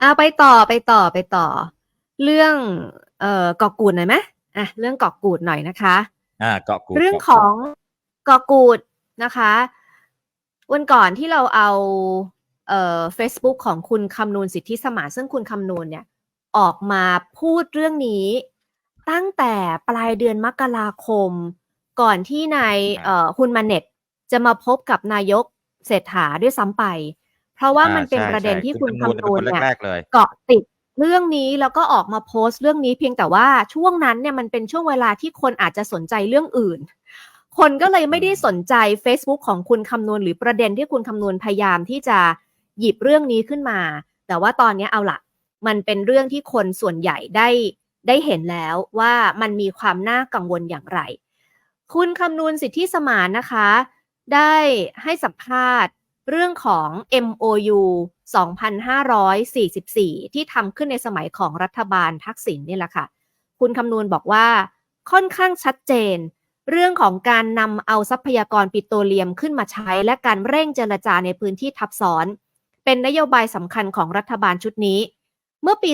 เอาไปต่อไปต่อไปต่อ เรื่องเอ่อเกาะกูดหน่อยไหมอะเรื่องเกาะกูดหน่อยนะคะ อ่าเกาะกูดเรื่องกาะขกูดองเกาะกูดนะคะวันก่อนที่เราเอาเอ่อ Facebook ของคุณคำนูนสิทธิสมานซึ่งคุณคำนูนเนี่ยออกมาพูดเรื่องนี้ ตั้งแต่ปลายเดือนมกราคม ก่อนที่นายเอ่อฮุนมาเน็ตจะมาพบกับนายกเศรษฐาด้วยซ้ำไป เพราะว่ามันเป็นอ่าใช่ประเด็นใช่ที่คุคุณณคำนูนคำเป็นนูนคนเนี่ยแรกๆเลยเกาะติดเรื่องนี้แล้วก็ออกมาโพสต์เรื่องนี้เพียงแต่ว่าช่วงนั้นเนี่ยมันเป็นช่วงเวลาที่คนอาจจะสนใจเรื่องอื่น คนก็เลยไม่ได้สนใจ Facebook ของคุณคำนวณหรือประเด็นที่คุณคำนวณพยายามที่จะหยิบเรื่องนี้ขึ้นมา แต่ว่าตอนนี้เอาละมันเป็นเรื่องที่คนส่วนใหญ่ได้ได้เห็นแล้วว่ามันมีความน่ากังวลอย่างไร คุณคำนวณสิทธิสมานนะคะ ได้ให้สัมภาษณ์ เรื่องของ MOU 2544 ที่ทำขึ้นในสมัยของรัฐบาลทักษิณนี่แหละค่ะ คุณคำนวณบอกว่า ค่อนข้างชัดเจน เรื่องของการนำเอาทรัพยากรปิโตรเลียมขึ้นมาใช้ และการเร่งเจรจาในพื้นที่ทับซ้อน เป็นนโยบายสำคัญของรัฐบาลชุดนี้ เมื่อปี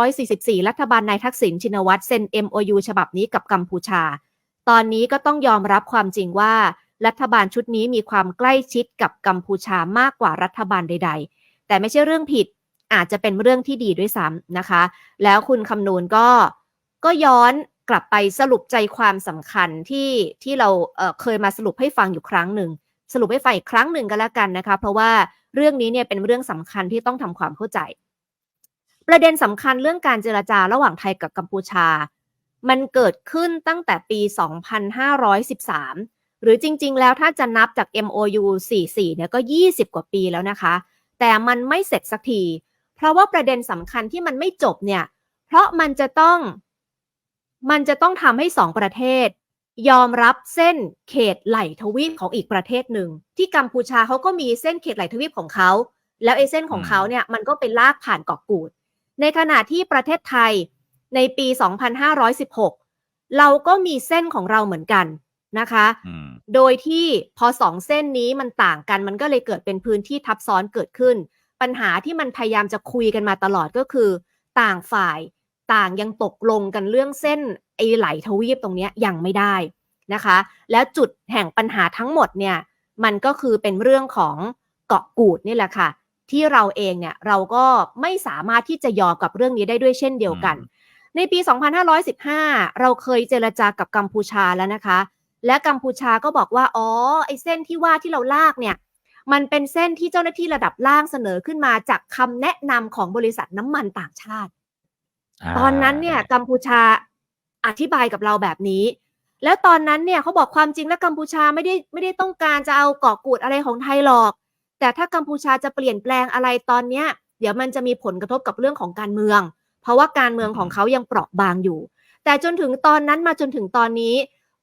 2544 รัฐบาลนายทักษิณชินวัตรเซ็น MOU ฉบับนี้กับกัมพูชา ตอนนี้ก็ต้องยอมรับความจริงว่า รัฐบาลชุดนี้มีความใกล้ชิดกับกัมพูชามากกว่ารัฐบาลใด ๆ แต่ไม่ใช่เรื่องผิดอาจจะเป็นเรื่องที่ดีด้วยซ้ำนะคะ แล้วคุณคำนูนก็ก็ย้อนกลับไปสรุปใจความสำคัญที่ที่เราเเคยมาสรุปให้ฟังอยู่ครั้งหนึ่ง สรุปให้ฟังอีกครั้งหนึ่งก็แล้วกันนะคะ เพราะว่าเรื่องนี้เนี่ยเป็นเรื่องสำคัญที่ต้องทำความเข้าใจ ประเด็นสำคัญเรื่องการเจรจาระหว่างไทยกับกัมพูชา มันเกิดขึ้นตั้งแต่ปี 2513 หรือจริง ๆ แล้วถ้าจะนับจาก MOU 44 เนี่ยก็ 20 กว่าปีแล้วนะคะ แต่มันไม่เสร็จสักที เพราะว่าประเด็นสำคัญที่มันไม่จบเนี่ย เพราะมันจะต้อง มันจะต้องทำให้สองประเทศ ยอมรับเส้นเขตไหลทวีปของอีกประเทศหนึ่ง ที่กัมพูชาเขาก็มีเส้นเขตไหลทวีปของเขา แล้วไอ้เส้นของเขาเนี่ยมันก็ไปลากผ่านเกาะกูด ในขณะที่ประเทศไทยในปี 2516 เราก็มีเส้นของเราเหมือนกัน นะคะอืมโดยที่พอสองเส้นนี้มันต่างกันมันก็เลยเกิดเป็นพื้นที่ทับซ้อนเกิดขึ้น ปัญหาที่มันพยายามจะคุยกันมาตลอดก็คือ ต่างฝ่ายต่างยังตกลงกันเรื่องเส้นไอไหลทวีปตรงเนี้ยยังไม่ได้นะคะ แล้วจุดแห่งปัญหาทั้งหมดเนี่ยมันก็คือเป็นเรื่องของเกาะกูดนี่แหละค่ะ ที่เราเองเนี่ยเราก็ไม่สามารถที่จะยอมกับเรื่องนี้ได้ด้วยเช่นเดียวกัน ในปี 2515 เราเคยเจรจากับกัมพูชาแล้วนะคะ และกัมพูชาก็บอกว่า อ๋อ ไอ้เส้นที่ว่าที่เราลากเนี่ย มันเป็นเส้นที่เจ้าหน้าที่ระดับล่างเสนอขึ้นมาจากคำแนะนำของบริษัทน้ำมันต่างชาติ ตอนนั้นเนี่ยกัมพูชาอธิบายกับเราแบบนี้ แล้วตอนนั้นเนี่ยเขาบอกความจริงแล้วกัมพูชาไม่ได้ไม่ได้ต้องการจะเอาเกาะกูดอะไรของไทยหรอก แต่ถ้ากัมพูชาจะเปลี่ยนแปลงอะไรตอนเนี้ย เดี๋ยวมันจะมีผลกระทบกับเรื่องของการเมือง เพราะว่าการเมืองของเขายังเปราะบางอยู่ แต่จนถึงตอนนั้นมาจนถึงตอนนี้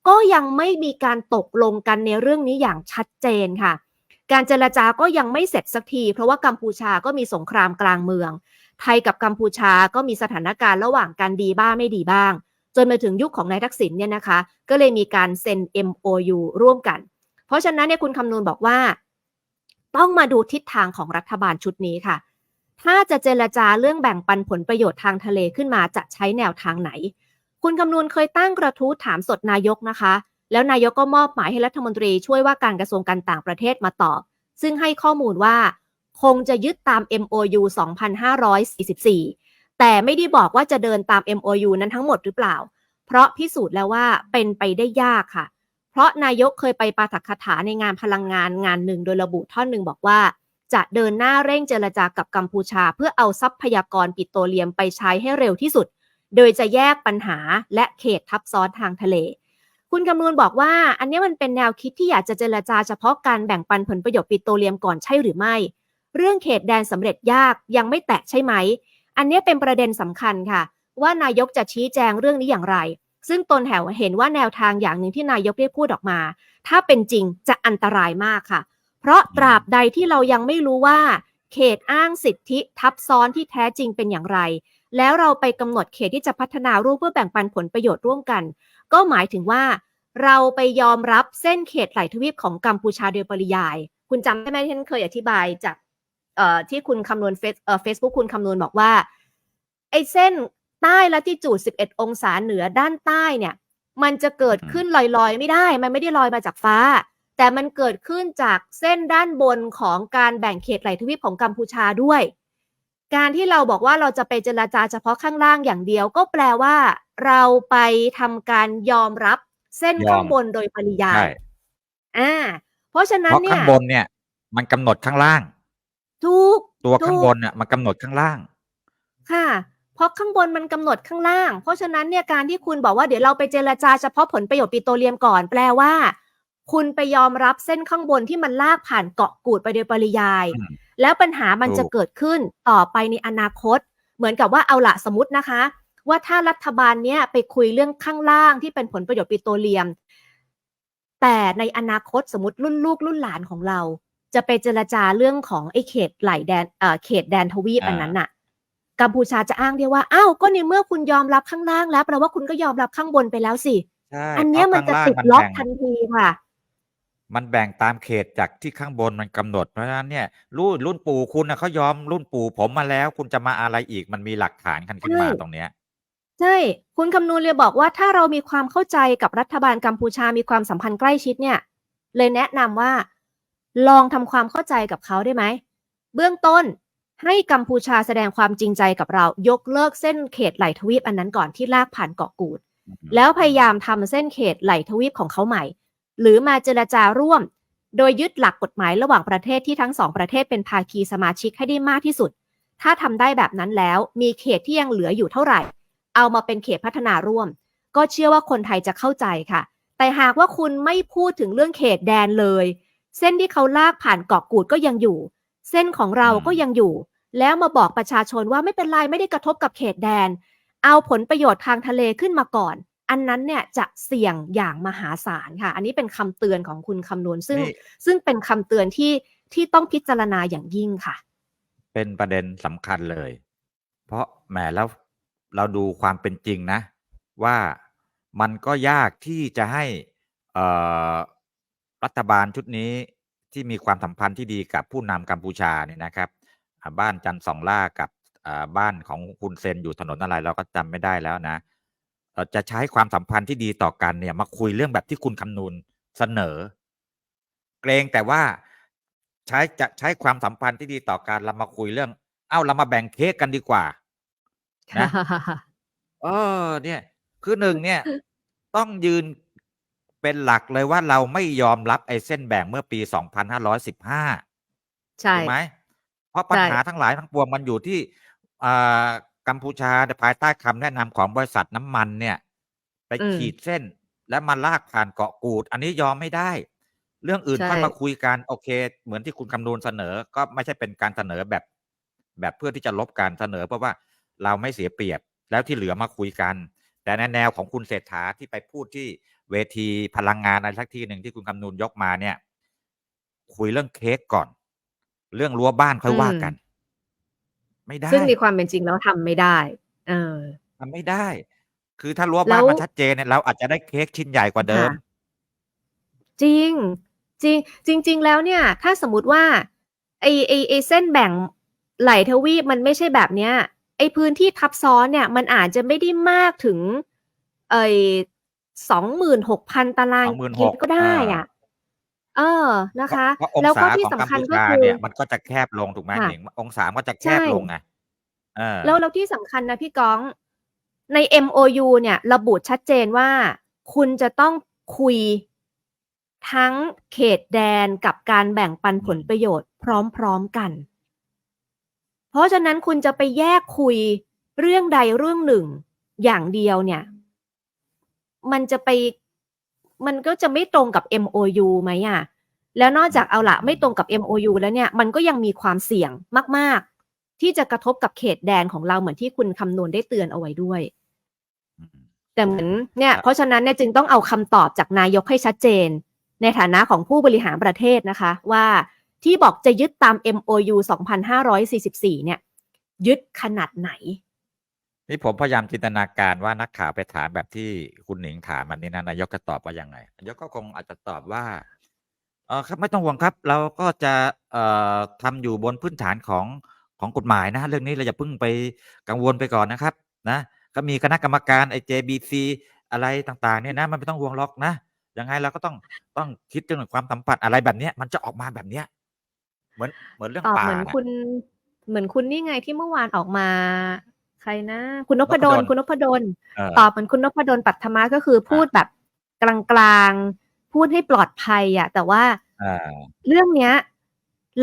ก็ยังไม่มีการตกลงกันในเรื่องนี้อย่างชัดเจนค่ะ การเจรจาก็ยังไม่เสร็จสักที เพราะว่ากัมพูชาก็มีสงครามกลางเมือง ไทยกับกัมพูชาก็มีสถานการณ์ระหว่างการดีบ้างไม่ดีบ้าง จนมาถึงยุคของนายทักษิณเนี่ยนะคะ ก็เลยมีการเซ็น MOU ร่วมกัน เพราะฉะนั้นเนี่ยคุณคำนวณบอกว่า ต้องมาดูทิศทางของรัฐบาลชุดนี้ค่ะ ถ้าจะเจรจาเรื่องแบ่งปันผลประโยชน์ทางทะเลขึ้นมาจะใช้แนวทางไหน คุณคำนวณเคยตั้งกระทู้ถามสดนายกนะคะ แล้วนายกก็มอบหมายให้รัฐมนตรีช่วยว่าการกระทรวงการต่างประเทศมาตอบ ซึ่งให้ข้อมูลว่า คงจะยึดตาม MOU 2544 แต่ไม่ได้บอกว่าจะเดินตาม MOU นั้นทั้งหมดหรือเปล่า เพราะพิสูจน์แล้วว่าเป็นไปได้ยากค่ะ เพราะนายกเคยไปปาฐกถาในงานพลังงานงานหนึ่งโดยระบุท่อนหนึ่งบอกว่าจะเดินหน้าเร่งเจรจากับกัมพูชา เพื่อเอาทรัพยากรปิโตรเลียมไปใช้ให้เร็วที่สุด โดยจะแยกปัญหาและเขตทับซ้อนทางทะเล คุณคำนวณบอกว่า อันนี้มันเป็นแนวคิดที่อยากจะเจรจาเฉพาะการแบ่งปันผลประโยชน์ปิโตรเลียมก่อนใช่หรือไม่ เรื่องเขตแดนสำเร็จยากยังไม่แตะใช่ไหม อันนี้เป็นประเด็นสำคัญค่ะ ว่านายกจะชี้แจงเรื่องนี้อย่างไร ซึ่งตนแถวเห็นว่าแนวทางอย่างหนึ่งที่นายกได้พูดออกมา ถ้าเป็นจริงจะอันตรายมากค่ะ เพราะตราบใดที่เรายังไม่รู้ว่า เขตอ้างสิทธิทับซ้อนที่แท้จริงเป็นอย่างไร แล้วเราไปกำหนดเขตที่จะพัฒนาร่วมเพื่อแบ่งปันผลประโยชน์ร่วมกัน ก็หมายถึงว่า เราไปยอมรับเส้นเขตไหลทวีปของกัมพูชาโดยปริยาย คุณจำได้ไหมที่ฉันเคยอธิบายจากเอ่อที่คุณคำนวณเฟซเอ่อเฟซบุ๊กคุณคำนวณบอกว่าไอ้เส้นใต้ละที่จูด 11 องศาเหนือด้านใต้เนี่ย มันจะเกิดขึ้นลอยๆ ไม่ได้ มันไม่ได้ลอยมาจากฟ้า แต่มันเกิดขึ้นจากเส้นด้านบนของการแบ่งเขตไหลทวีปของกัมพูชาด้วย การที่เราบอกว่าเราจะไปเจรจาเฉพาะข้างล่างอย่างเดียว ก็แปลว่า เราไปทำการยอมรับเส้นยอมข้างบนโดยปริยาใช่ยอ่า เพราะฉะนั้เพนราะเนี่ข้ายงบนเนี่ย มันกำหนดข้างล่างถูกตัวถูข้างกบนเนี่ยมันกำหนดข้างล่าง ค่ะ เพราะข้างบนมันกำหนดข้างล่าง เพราะฉะนั้นเนี่ยการที่คุณบอกว่าเดี๋ยวเราไปเจรจาเฉพาะผลประโยชน์ปิโตรเลียมก่อนแปลว่า คุณไปยอมรับเส้นข้างบนที่มันลากผ่านเกาะกูดไปโดยปริยายอืมแล้วปัญหามันถูกจะเกิดขึ้นต่อไปในอนาคต เหมือนกับว่าเอาละสมมตินะคะ ว่าถ้ารัฐบาลเนี้ยไปคุยเรื่องข้างล่างที่เป็นผลประโยชน์ปิโตรเลียม แต่ในอนาคตสมมติรุ่นลูกรุ่นหลานของเรา จะไปเจรจาเรื่องของไอ้เขตไหลแดนเอ่อเขตแดนทวีปอ่าอันนั้นน่ะกัมพูชาจะอ้างได้ว่าอ้าวก็ในเมื่อคุณยอมรับข้างล่างแล้วแปลว่าคุณก็ยอมรับข้างบนไปแล้วสิใช่อันเนี้ยเพมัราะนจะข้างล่างติดมันล็อกแบ่งทันทีค่ะ มันแบ่งตามเขตจากที่ข้างบนมันกำหนดเพราะฉะนั้นเนี่ยรุ่นรุ่นปู่คุณนะเขายอมรุ่นปู่ผมมาแล้ว คุณจะมาอะไรอีกมันมีหลักฐานกันขึ้นมาใช่ตรงเนี้ยใช่ คุณคำนูนเลยบอกว่าถ้าเรามีความเข้าใจกับรัฐบาลกัมพูชามีความสัมพันธ์ใกล้ชิดเนี่ย เลยแนะนำว่า ลองทำความเข้าใจกับเขาได้ไหม เบื้องต้นให้กัมพูชาแสดงความจริงใจกับเรา ยกเลิกเส้นเขตไหลทวีปอันนั้นก่อนที่ลากผ่านเกาะกูด แล้วพยายามทำเส้นเขตไหลทวีปของเขาใหม่ หรือมาเจรจาร่วม โดยยึดหลักกฎหมายระหว่างประเทศที่ทั้งสองประเทศเป็นภาคีสมาชิกให้ได้มากที่สุด ถ้าทำได้แบบนั้นแล้วมีเขตที่ยังเหลืออยู่เท่าไหร่ เอามาเป็นเขตพัฒนาร่วม ก็เชื่อว่าคนไทยจะเข้าใจค่ะ แต่หากว่าคุณไม่พูดถึงเรื่องเขตแดนเลย เส้นที่เขาลากผ่านเกาะกูดก็ยังอยู่ เส้นของเราก็ยังอยู่ แล้วมาบอกประชาชนว่าไม่เป็นไรไม่ได้กระทบกับเขตแดน เอาผลประโยชน์ทางทะเลขึ้นมาก่อน อันนั้นเนี่ยจะเสี่ยงอย่างมหาศาลค่ะ อันนี้เป็นคำเตือนของคุณคำนวณซึ่ง นี่ ซึ่งเป็นคำเตือนที่ที่ต้องพิจารณาอย่างยิ่งค่ะ เป็นประเด็นสำคัญเลย เพราะแหมแล้วเราดูความเป็นจริงนะ ว่ามันก็ยากที่จะให้เอ่อรัฐบาลชุดนี้ที่มีความสัมพันธ์ที่ดีกับผู้นำกัมพูชาเนี่ยนะครับอ่าบ้านจันทร์สองล่ากับอ่าบ้านของคุณเซนอยู่ถนนอะไรเราก็จำไม่ได้แล้วนะเอ่อ จะใช้ความสัมพันธ์ที่ดีต่อกันเนี่ย มาคุยเรื่องแบบที่คุณคำนูนเสนอ เกรงแต่ว่าใช้จะใช้ความสัมพันธ์ที่ดีต่อกันเรามาคุยเรื่อง เอ้าเรามาแบ่งเค้กกันดีกว่านะเออเนี่ย คือหนึ่งเนี่ย ต้องยืนเป็นหลักเลยว่าเราไม่ยอมรับไอ้เส้นแบ่งเมื่อปี2515ใช่ถูกไหมเพราะปัญใช่หาทั้งหลายทั้งปวงมันอยู่ที่อ่า กัมพูชาภายใต้คำแนะนำของบริษัทน้ำมันเนี่ย ไปอืม ขีดเส้นแล้วมาลากผ่านเกาะกูด อันนี้ยอมไม่ได้ เรื่องอื่นใช่ ค่อยมาคุยกันโอเค เหมือนที่คุณคำนูนเสนอก็ไม่ใช่เป็นการเสนอแบบ แบบเพื่อที่จะลบการเสนอ เพราะว่าเราไม่เสียเปรียบแล้วที่เหลือมาคุยกัน แต่ในแนวของคุณเศรษฐาที่ไปพูดที่เวทีพลังงานอะไรสักที่หนึ่งที่คุณคำนูนยกมาเนี่ย คุยเรื่องเค้กก่อน เรื่องรั้วบ้านค่อยว่าอืมกัน ไม่ได้ ซึ่งในความเป็นจริงแล้วทำไม่ได้ เออทำไม่ได้ คือถ้ารั้วแล้บ้านวมันชัดเจนเนี่ยเราอาจจะได้เค้กชิ้นใหญ่กว่าเดิมค่ะจริง จริง จริง ๆ แล้วเนี่ย ถ้าสมมติว่าไอไอไอเส้นแบ่งไหลทวีปมันไม่ใช่แบบเนี้ย ไอพื้นที่ทับซ้อนเนี่ย มันอาจจะไม่ได้มากถึง ไอสองหมื่นหกพันตารางกิโล26,000ก็ได้อะ เออนะเพราะคะ เพราะองแล้วก็ศาที่ของสำกัมคัญพูก็ชาคือ เนี่ย มันก็จะแคบลงถูกไหมค่ะ หนิงองศามันก็จะแคใช่ บลงไงเออ แล้วแล้วที่สำคัญนะพี่ก้องใน MOU เนี่ย ระบุชัดเจนว่า คุณจะต้องคุยทั้งเขตแดนกับการแบ่งปันผลประโยชน์ พร้อมๆกัน เพราะฉะนั้นคุณจะไปแยกคุยเรื่องใดเรื่องหนึ่งอย่างเดียวเนี่ย มันจะไป มันก็จะไม่ตรงกับ MOU ไหมอะแล้วนอกจากเอาละไม่ตรงกับ MOU แล้วเนี่ยมันก็ยังมีความเสี่ยงมาก ๆ ที่จะกระทบกับเขตแดนของเราเหมือนที่คุณคำนวณได้เตือนเอาไว้ด้วยอืมแต่เหมือนเนี่ยครับเพราะฉะนั้นเนี่ยจึงต้องเอาคำตอบจากนายกให้ชัดเจน ในฐานะของผู้บริหารประเทศนะคะ ว่าที่บอกจะยึดตาม MOU 2544 เนี่ย ยึดขนาดไหน นี่ผมพยายามจินตนาการว่านักข่าวไปถามแบบที่คุณหนิงถามมันนี่นะนายกจะตอบว่ายังไงนายกก็คงอาจจะตอบว่าเออครับไม่ต้องห่วงครับ เราก็จะเอ่อทำอยู่บนพื้นฐานของของกฎหมายนะเรื่องนี้เราอย่าเพิ่งไปกังวลไปก่อนนะครับ นะ ก็มีคณะกรรมการไอ JBC อะไรต่างๆเนี่ยนะ มันไม่ต้องห่วงหรอกนะยังไงเราก็ต้องต้องคิดเรื่องความสัมพันธ์อะไรแบบเนี้ย มันจะออกมาแบบเนี้ยเหมือนเหมือนเรื่องตอบป่าเหมือนน่ะคุณเหมือนคุณนี่ไงที่เมื่อวานออกมา ใครนะ คุณนพดลนพดลคุณนพดลเออตอบเหมือนคุณนพดลปัทมาก็คือพูดแบบกลางๆ พูดให้ปลอดภัยอะแต่ว่าอ่าเรื่องเนี้ย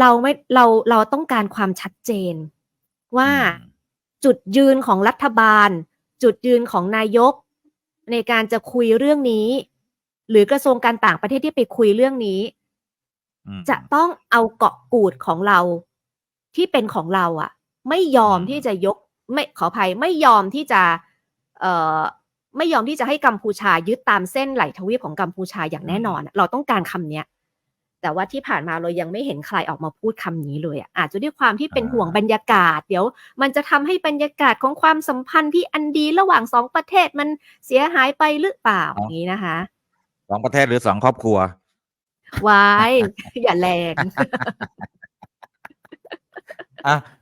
เราไม่เราเราต้องการความชัดเจน ว่าอืมจุดยืนของรัฐบาล จุดยืนของนายก ในการจะคุยเรื่องนี้ หรือกระทรวงการต่างประเทศที่ไปคุยเรื่องนี้อืมจะต้องเอาเกาะกูดของเราที่เป็นของเราอะไม่ยอมอืมที่จะยก ไม่ขออภัยไม่ยอมที่จะเอ่อไม่ยอมที่จะให้กัมพูชายึดตามเส้นไหลทวีปของกัมพูชาอย่างแน่นอนอะเราต้องการคำเนี้ยแต่ว่าที่ผ่านมาเรายังไม่เห็นใครออกมาพูดคำนี้เลยอะอาจจะด้วยความที่เป็นห่วงบรรยากาศ เดี๋ยว มันจะทำให้บรรยากาศของความสัมพันธ์ที่อันดีระหว่างสองประเทศมันเสียหายไปหรือเปล่าอย่างนี้นะคะสองประเทศหรือสองครอบครัววายอย่าแรงอะ